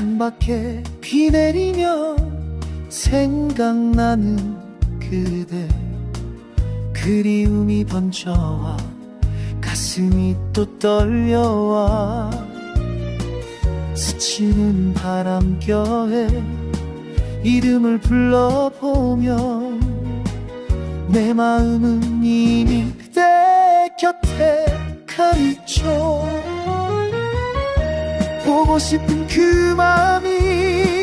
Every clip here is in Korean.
노랗게 비 내리며 생각나는 그대. 그리움이 번져와 가슴이 또 떨려와 스치는 바람결에 이름을 불러보면 내 마음은 이미 그대 곁에 가있죠 보고 싶은 그 마음이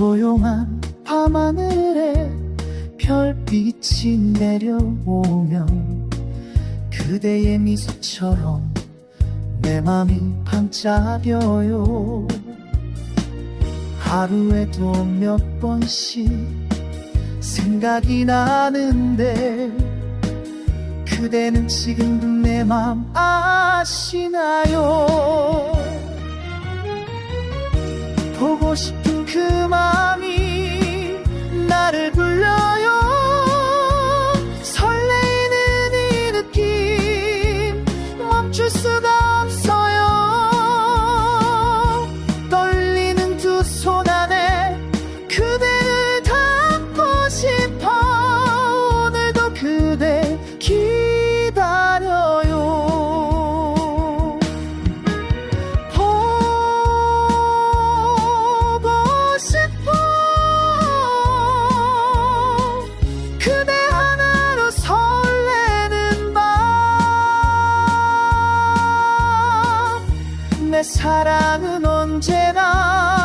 조용한 밤하늘에 별빛이 내려오면 그대의 미소처럼 내 맘이 반짝여요. 하루에도 몇 번씩 생각이 나는데 그대는 지금도 내 맘 아시나요? 보고 싶 그대를 담고 싶어. 오늘도 그대 기다려요. 보고 싶어. 그대 하나로 설레는 밤. 내 사랑은 언제나